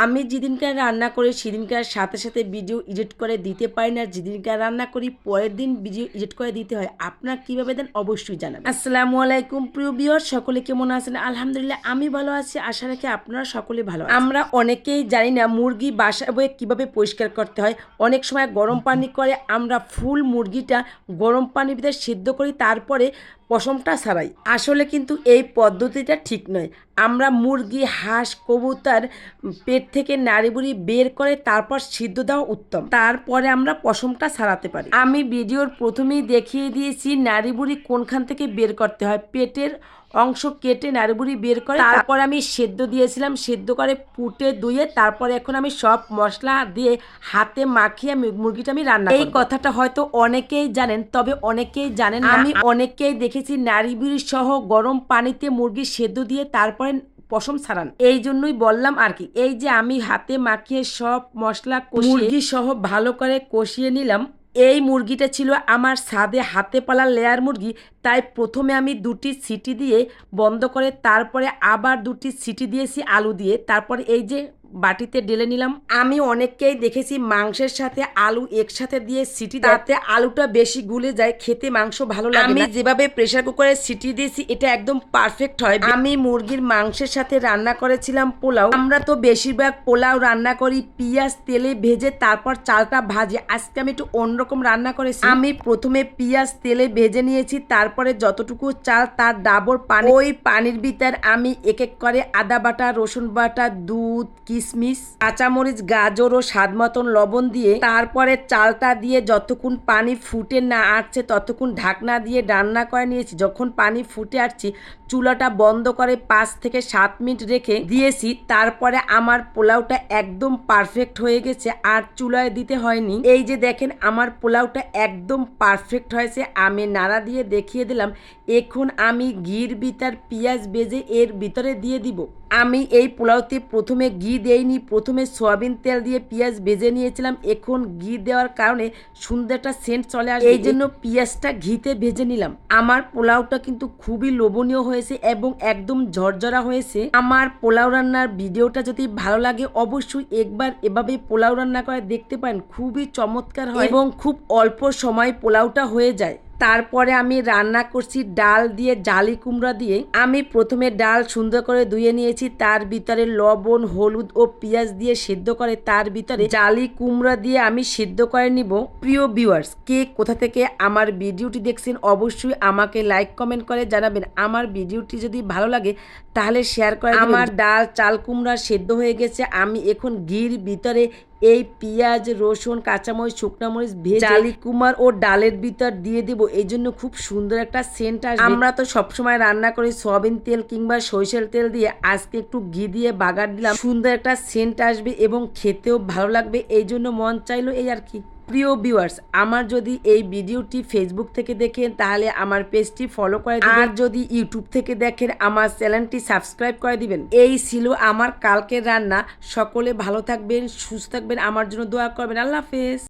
আমি যেদিনকার রান্না করি সেদিনকার সাথে সাথে ভিডিও এডিট করে দিতে পারি না। যেদিনকার রান্না করি, পরের দিন ভিডিও এডিট করে দিতে হয়। আপনার কীভাবে দেন অবশ্যই জানাবেন। আসসালামু আলাইকুম, প্রিয় বিয়র সকলে কেমন আছেন? আলহামদুলিল্লাহ, আমি ভালো আছি। আশা রাখি আপনারা সকলে ভালো আমরা অনেকেই জানি না মুরগি বাসা বয়ে কীভাবে পরিষ্কার করতে হয়। অনেক সময় গরম পানি করে আমরা ফুল মুরগিটা গরম পানির ভিতরে সিদ্ধ করি, তারপরে পশমটা ছাড়াই। আসলে কিন্তু এই পদ্ধতিটা ঠিক নয়। আমরা মুরগি, হাঁস, কবুতর পেট থেকে নাড়িবুড়ি বের করে তারপর সিদ্ধ দেওয়া উত্তম। তারপরে আমরা পশমটা ছাড়াতে পারি। আমি ভিডিওর প্রথমেই দেখিয়ে দিয়েছি নাড়িবুড়ি কোনখান থেকে বের করতে হয়। পেটের অংশ কেটে নাড়িবুড়ি বের করে তারপর আমি সেদ্ধ দিয়েছিলাম সেদ্ধ করে পুটে ধুয়ে তারপরে এখন আমি সব মশলা দিয়ে হাতে মাখিয়ে মুরগিটা আমি রান্না এই কথাটা হয়তো অনেকেই জানেন তবে অনেকেই জানেন আমি অনেকেই দেখেছি নাড়িবুড়ি সহ গরম পানিতে মুরগি সেদ্ধ দিয়ে তারপরে পশম ছাড়ান। এই জন্যই বললাম আর কি এই যে আমি হাতে মাখিয়ে সব মশলা মুরগি সহ ভালো করে কষিয়ে নিলাম এই মুরগিটা ছিল আমার স্বাদে হাতে পালা লেয়ার মুরগি, তাই প্রথমে আমি দুটি সিটি দিয়ে বন্ধ করে তারপরে আবার দুটি সিটি দিয়েছি আলু দিয়ে। তারপরে এই যে বাটিতে ঢেলে নিলাম। আমি অনেককেই দেখেছি মাংসের সাথে আলু একসাথে দিয়ে সিটি তাতে আলুটা বেশি গুলে যায় খেতে মাংস ভালো লাগে আমি যেভাবে প্রেসার কুকারে সিটি দিয়েছি এটা একদম পারফেক্ট হয়। আমি মুরগির মাংসের সাথে রান্না করেছিলাম পোলাও। আমরা তো বেশিরভাগ পোলাও রান্না করি পেঁয়াজ তেলে ভেজে তারপর চালটা ভাজি। আজকে আমি একটু অন্যরকম রান্না করেছি। আমি প্রথমে পেঁয়াজ তেলে ভেজে নিয়েছি তারপরে যতটুকু চাল তার ডাবর পানি। ওই পানির ভিতর আমি এক এক করে আদা বাটা রসুন বাটা দুধ কিশমিশ কাঁচামরিচ, গাজর ও স্বাদ মতন লবণ দিয়ে তারপরে চালটা দিয়ে যতক্ষণ পানি ফুটে না আসছে ততক্ষণ ঢাকনা দিয়ে রান্না করে নিয়েছি। যখন পানি ফুটে আসছি, চুলাটা বন্ধ করে পাঁচ থেকে সাত মিনিট রেখে দিয়েছি। তারপরে আমার পোলাওটা একদম পারফেক্ট হয়ে গেছে, আর চুলায় দিতে হয়নি। এই যে দেখেন, আমার পোলাওটা একদম পারফেক্ট হয়েছে। আমি নাড়া দিয়ে দেখিয়ে দিলাম, এখন আমি ঘির বিতার পেঁয়াজ বেজে এর ভিতরে দিয়ে দিব। আমি এই পোলাওতে প্রথমে ঘি দেইনি, প্রথমে সয়াবিন তেল দিয়ে পেঁয়াজ ভেজে নিয়েছিলাম। এখন ঘি দেওয়ার কারণে সুন্দর একটা সেন্ট চলে আসে এই জন্য পেঁয়াজটা ঘিতে ভেজে নিলাম। আমার পোলাওটা কিন্তু খুবই লোভনীয় হয়েছে এবং একদম ঝরঝরা হয়েছে। আমার পোলাও রান্নার ভিডিওটা যদি ভালো লাগে, অবশ্যই একবার এভাবে পোলাও রান্না করে দেখতে পারেন। খুবই চমৎকার হয় এবং খুব অল্প সময় পোলাওটা হয়ে যায়। তারপরে আমি রান্না করছি ডাল দিয়ে, জালি কুমড়া দিয়ে। আমি প্রথমে ডাল সুন্দর করে ধুয়ে নিয়েছি, তার ভিতরে লবণ, হলুদ ও পেঁয়াজ দিয়ে সিদ্ধ করে, তার ভিতরে জালি কুমড়া দিয়ে আমি সিদ্ধ করে নিব। প্রিয় ভিউয়ার্স কে কোথা থেকে আমার ভিডিওটি দেখছেন, অবশ্যই আমাকে লাইক কমেন্ট করে জানাবেন। আমার ভিডিওটি যদি ভালো লাগে, তাহলে শেয়ার করে আমার ডাল, চাল কুমড়া সেদ্ধ হয়ে গেছে, আমি এখন ঘির ভিতরে এই পেঁয়াজ রসুন কাঁচামরিচ শুকনো মরিচ ভেজে জালি কুমার ও ডালের ভিতর দিয়ে দেব। এই জন্য খুব সুন্দর একটা সেন্ট আসবে। আমরা তো সবসময় রান্না করি সয়াবিন তেল কিংবা সরিষার তেল দিয়ে। আজকে একটু ঘি দিয়ে বাগার দিলাম। সুন্দর একটা সেন্ট আসবে এবং খেতেও ভালো লাগবে। এই জন্য মন চাইলো এই আর কি। প্রিয় ভিউয়ার্স আমার যদি এই ভিডিওটি ফেসবুক থেকে দেখেন, তাহলে আমার পেজটি ফলো করে আর যদি ইউটিউব থেকে দেখেন, আমার চ্যানেলটি সাবস্ক্রাইব করে দিবেন। এই ছিল আমার কালকের রান্না। সকলে ভালো থাকবেন, সুস্থ থাকবেন। আমার জন্য দোয়া করবেন। আল্লাহ হাফেজ।